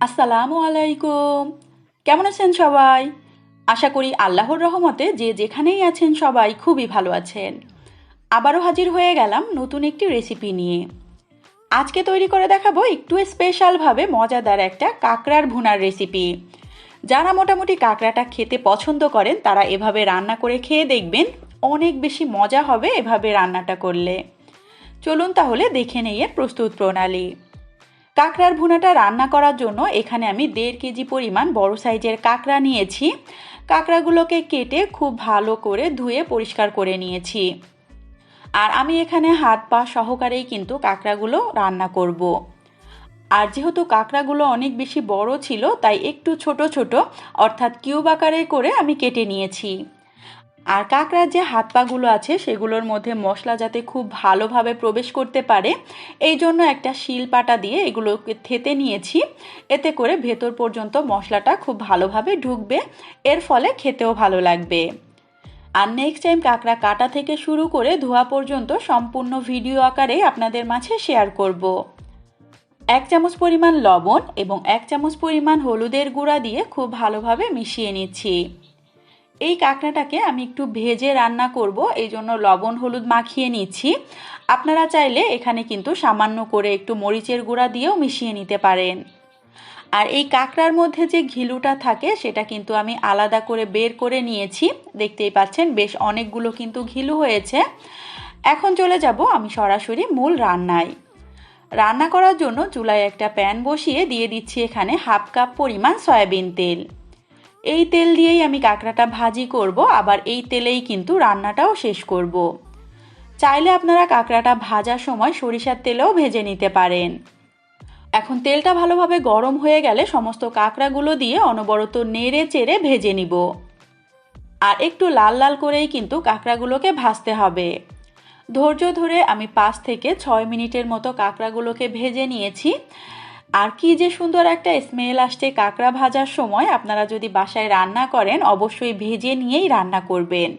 আসসালামু আলাইকুম। কেমন আছেন সবাই? আশা করি আল্লাহর রহমতে যে যেখানেই আছেন সবাই খুবই ভালো আছেন। আবারও হাজির হয়ে গেলাম নতুন একটি রেসিপি নিয়ে। আজকে তৈরি করে দেখাবো একটু স্পেশালভাবে মজাদার একটা কাঁকড়ার ভুনার রেসিপি যারা মোটামুটি কাঁকড়াটা খেতে পছন্দ করেন, তারা এভাবে রান্না করে খেয়ে দেখবেন অনেক বেশি মজা হবে এভাবে রান্নাটা করলে। চলুন তাহলে দেখে নেই এর প্রস্তুত প্রণালী। কাঁকড়ার ভুনাটা রান্না করার জন্য এখানে আমি দেড় কেজি পরিমাণ বড় সাইজের কাঁকড়া নিয়েছি। কাঁকড়াগুলোকে কেটে খুব ভালো করে ধুয়ে পরিষ্কার করে নিয়েছি। আর আমি এখানে হাত পা সহকারেই কিন্তু কাঁকড়াগুলো রান্না করব। আর যেহেতু কাঁকড়াগুলো অনেক বেশি বড় ছিল, তাই একটু ছোট ছোট, অর্থাৎ কিউব আকারে করে আমি কেটে নিয়েছি। আর কাঁকড়ার যে হাত পাগুলো আছে, সেগুলোর মধ্যে মশলা যাতে খুব ভালোভাবে প্রবেশ করতে পারে, এই জন্য একটা শিল পাটা দিয়ে এগুলোকে থেতে নিয়েছি। এতে করে ভেতর পর্যন্ত মশলাটা খুব ভালোভাবে ঢুকবে। এর ফলে খেতেও ভালো লাগবে। আর নেক্সট টাইম কাঁকড়া কাটা থেকে শুরু করে ধোয়া পর্যন্ত সম্পূর্ণ ভিডিও আকারে আপনাদের মাঝে শেয়ার করব। এক চামচ পরিমাণ লবণ এবং এক চামচ পরিমাণ হলুদের গুঁড়া দিয়ে খুব ভালোভাবে মিশিয়ে নিচ্ছি। এই কাঁকড়াটাকে আমি একটু ভেজে রান্না করব, এই জন্য লবণ, হলুদ মাখিয়ে নিচ্ছি। আপনারা চাইলে এখানে কিন্তু সামান্য করে একটু মরিচের গুঁড়া দিয়েও মিশিয়ে নিতে পারেন। আর এই কাঁকড়ার মধ্যে যে ঘিলুটা থাকে, সেটা কিন্তু আমি আলাদা করে বের করে নিয়েছি। দেখতেই পাচ্ছেন, বেশ অনেকগুলো কিন্তু ঘিলু হয়েছে। এখন চলে যাব আমি সরাসরি মূল রান্নায়। রান্না করার জন্য চুলায় একটা প্যান বসিয়ে দিয়ে দিচ্ছি এখানে হাফ কাপ পরিমাণ সয়াবিন তেল। এই তেল দিয়েই আমি কাঁকড়াটা ভাজি করব, আবার এই তেলেই কিন্তু রান্নাটাও শেষ করব। চাইলে আপনারা কাঁকড়াটা ভাজার সময় সরিষার তেলেও ভেজে নিতে পারেন। এখন তেলটা ভালোভাবে গরম হয়ে গেলে সমস্ত কাঁকড়াগুলো দিয়ে অনবরত নেড়ে চেড়ে ভেজে নিব। আর একটু লাল লাল করেই কিন্তু কাঁকড়াগুলোকে ভাজতে হবে। ধৈর্য ধরে আমি পাঁচ থেকে ছয় মিনিটের মতো কাঁকড়াগুলোকে ভেজে নিয়েছি। আর কি যে সুন্দর একটা স্মেল আসছে কাঁকড়া ভাজার সময় আপনারা যদি বাসায় রান্না করেন, অবশ্যই ভেজে নিয়েই রান্না করবেন।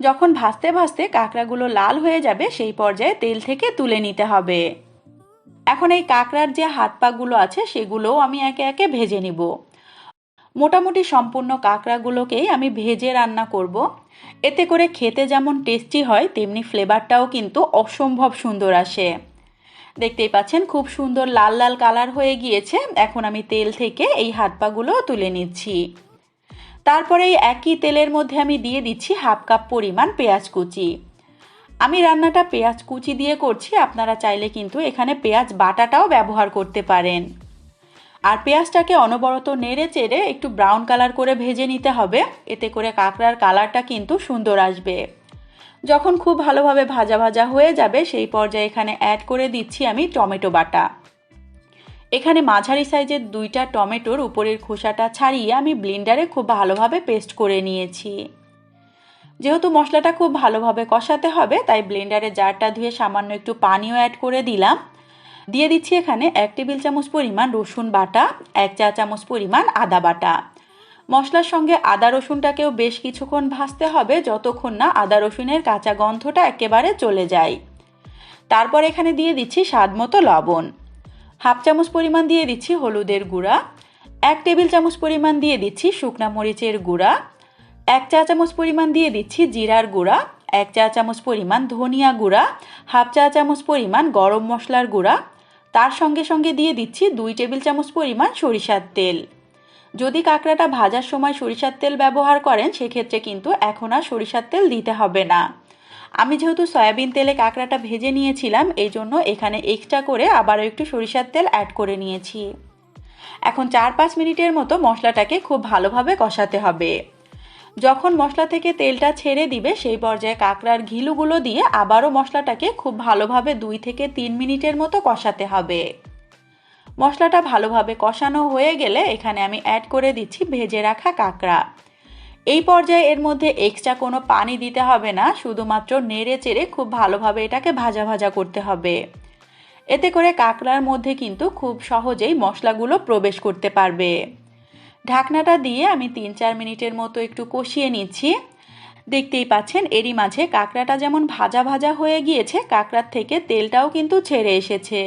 যখন ভাজতে ভাজতে কাঁকড়াগুলো লাল হয়ে যাবে, সেই পর্যায়ে তেল থেকে তুলে নিতে হবে। এখন এই কাঁকড়ার যে হাত পাগুলো আছে, সেগুলোও আমি একে একে ভেজে নিব। মোটামুটি সম্পূর্ণ কাঁকড়াগুলোকেই আমি ভেজে রান্না করব। এতে করে খেতে যেমন টেস্টি হয়, তেমনি ফ্লেভারটাও কিন্তু অসম্ভব সুন্দর আসে। দেখতেই পাচ্ছেন, খুব সুন্দর লাল লাল কালার হয়ে গিয়েছে। এখন আমি তেল থেকে এই হাত পাগুলো তুলে নিচ্ছি। তারপরে এই একই তেলের মধ্যে আমি দিয়ে দিচ্ছি হাফ কাপ পরিমাণ পেঁয়াজ কুচি। আমি রান্নাটা পেঁয়াজ কুচি দিয়ে করছি, আপনারা চাইলে কিন্তু এখানে পেঁয়াজ বাটাটাও ব্যবহার করতে পারেন। আর পেঁয়াজটাকে অনবরত নেড়ে চেড়ে একটু ব্রাউন কালার করে ভেজে নিতে হবে, এতে করে কাঁকড়ার কালারটা কিন্তু সুন্দর আসবে। যখন খুব ভালোভাবে ভাজা ভাজা হয়ে যাবে, সেই পর্যায়ে এখানে অ্যাড করে দিচ্ছি আমি টমেটো বাটা। এখানে মাঝারি সাইজের দুইটা টমেটোর উপরের খোসাটা ছাড়িয়ে আমি ব্লেন্ডারে খুব ভালোভাবে পেস্ট করে নিয়েছি। যেহেতু মশলাটা খুব ভালোভাবে কষাতে হবে, তাই ব্লেন্ডারে জারটা ধুয়ে সামান্য একটু পানিও অ্যাড করে দিলাম। দিয়ে দিচ্ছি এখানে এক টেবিল চামচ পরিমাণ রসুন বাটা, এক চা চামচ পরিমাণ আদা বাটা। মশলার সঙ্গে আদা রসুনটাকেও বেশ কিছুক্ষণ ভাজতে হবে যতক্ষণ না আদা রসুনের কাঁচা গন্ধটা একেবারে চলে যায়। তারপর এখানে দিয়ে দিচ্ছি স্বাদ মতো লবণ। হাফ চামচ পরিমাণ দিয়ে দিচ্ছি হলুদের গুঁড়া। এক টেবিল চামচ পরিমাণ দিয়ে দিচ্ছি শুকনা মরিচের গুঁড়া। এক চা চামচ পরিমাণ দিয়ে দিচ্ছি জিরার গুঁড়া। এক চা চামচ পরিমাণ ধনিয়া গুঁড়া। হাফ চা চামচ পরিমাণ গরম মশলার গুঁড়া। তার সঙ্গে সঙ্গে দিয়ে দিচ্ছি দুই টেবিল চামচ পরিমাণ সরিষার তেল। যদি কাঁকড়াটা ভাজার সময় সরিষার তেল ব্যবহার করেন, সেক্ষেত্রে কিন্তু এখন আর সরিষার তেল দিতে হবে না। আমি যেহেতু সয়াবিন তেলে কাঁকড়াটা ভেজে নিয়েছিলাম, এই জন্য এখানে এক্সট্রা করে আবারও একটু সরিষার তেল অ্যাড করে নিয়েছি। এখন চার পাঁচ মিনিটের মতো মশলাটাকে খুব ভালোভাবে কষাতে হবে। যখন মশলা থেকে তেলটা ছেড়ে দিবে, সেই পর্যায়ে কাঁকড়ার ঘিলুগুলো দিয়ে আবারও মশলাটাকে খুব ভালোভাবে দুই থেকে তিন মিনিটের মতো কষাতে হবে। মশলাটা ভালোভাবে কষানো হয়ে গেলে এখানে আমি অ্যাড করে দিচ্ছি ভেজে রাখা কাঁকড়া। এই পর্যায়ে এর মধ্যে এক্সট্রা কোনো পানি দিতে হবে না, শুধুমাত্র নেড়ে চেড়ে খুব ভালোভাবে এটাকে ভাজা ভাজা করতে হবে। এতে করে কাঁকড়ার মধ্যে কিন্তু খুব সহজেই মশলাগুলো প্রবেশ করতে পারবে। ঢাকনাটা দিয়ে আমি তিন চার মিনিটের মতো একটু কষিয়ে নিচ্ছি। দেখতেই পাচ্ছেন, এরই মাঝে কাঁকড়াটা যেমন ভাজা ভাজা হয়ে গিয়েছে, কাঁকড়ার থেকে তেলটাও কিন্তু ছেড়ে এসেছে।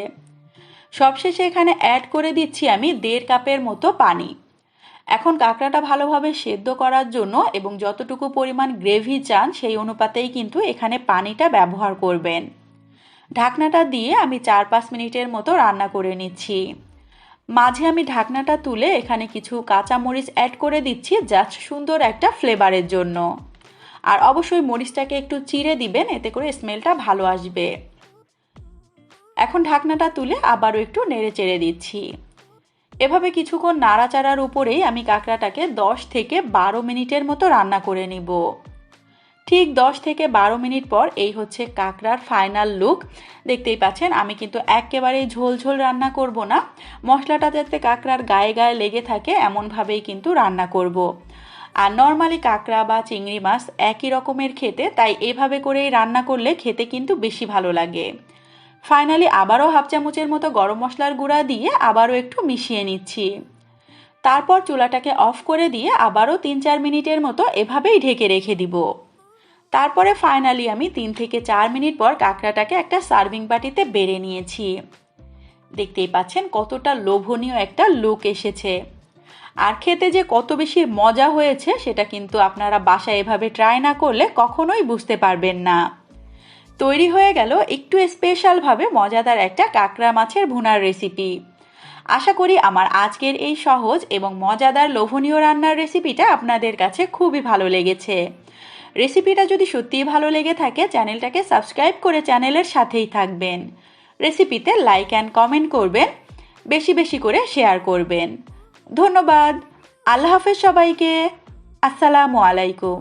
সবশেষে এখানে অ্যাড করে দিচ্ছি আমি দেড় কাপের মতো পানি। এখন কাঁকড়াটা ভালোভাবে সেদ্ধ করার জন্য এবং যতটুকু পরিমাণ গ্রেভি চান, সেই অনুপাতেই কিন্তু এখানে পানিটা ব্যবহার করবেন। ঢাকনাটা দিয়ে আমি চার পাঁচ মিনিটের মতো রান্না করে নিচ্ছি। মাঝে আমি ঢাকনাটা তুলে এখানে কিছু কাঁচামরিচ অ্যাড করে দিচ্ছি জাস্ট সুন্দর একটা ফ্লেভারের জন্য। আর অবশ্যই মরিচটাকে একটু চিড়ে দিবেন, এতে করে স্মেলটা ভালো আসবে। এখন ঢাকনাটা তুলে আবারও একটু নেড়ে চেড়ে দিচ্ছি। এভাবে কিছুক্ষণ নাড়াচাড়ার উপরেই আমি কাঁকড়াটাকে দশ থেকে বারো মিনিটের মতো রান্না করে নিব। ঠিক দশ থেকে বারো মিনিট পর এই হচ্ছে কাঁকড়ার ফাইনাল লুক দেখতেই পাচ্ছেন, আমি কিন্তু একেবারেই ঝোল ঝোল রান্না করব না। মশলাটা যাতে কাঁকড়ার গায়ে গায়ে লেগে থাকে, এমনভাবেই কিন্তু রান্না করব। আর নর্মালি কাঁকড়া বা চিংড়ি মাছ একই রকমের খেতে, তাই এভাবে করেই রান্না করলে খেতে কিন্তু বেশি ভালো লাগে। ফাইনালি আবারও হাফ চামচের মতো গরম মশলার গুঁড়া দিয়ে আবারও একটু মিশিয়ে নিচ্ছি। তারপর চুলাটাকে অফ করে দিয়ে আবারও তিন চার মিনিটের মতো এভাবেই ঢেকে রেখে দিব। তারপরে ফাইনালি আমি তিন থেকে চার মিনিট পর কাঁকড়াটাকে একটা সার্ভিং বাটিতে বেড়ে নিয়েছি। দেখতেই পাচ্ছেন কতটা লোভনীয় একটা লুক এসেছে। আর খেতে যে কত বেশি মজা হয়েছে সেটা কিন্তু আপনারা বাসায় এভাবে ট্রাই না করলে কখনোই বুঝতে পারবেন না। তৈরি হয়ে গেল একটু স্পেশালভাবে মজাদার একটা কাঁকড়া মাছের ভুনার রেসিপি আশা করি আমার আজকের এই সহজ এবং মজাদার লোভনীয় রান্নার রেসিপিটা আপনাদের কাছে খুবই ভালো লেগেছে। রেসিপিটা যদি সত্যিই ভালো লেগে থাকে, চ্যানেলটাকে সাবস্ক্রাইব করে চ্যানেলের সাথেই থাকবেন। রেসিপিতে লাইক অ্যান্ড কমেন্ট করবেন, বেশি বেশি করে শেয়ার করবেন। ধন্যবাদ। আল্লাহ হাফেজ সবাইকে। আসসালামু আলাইকুম।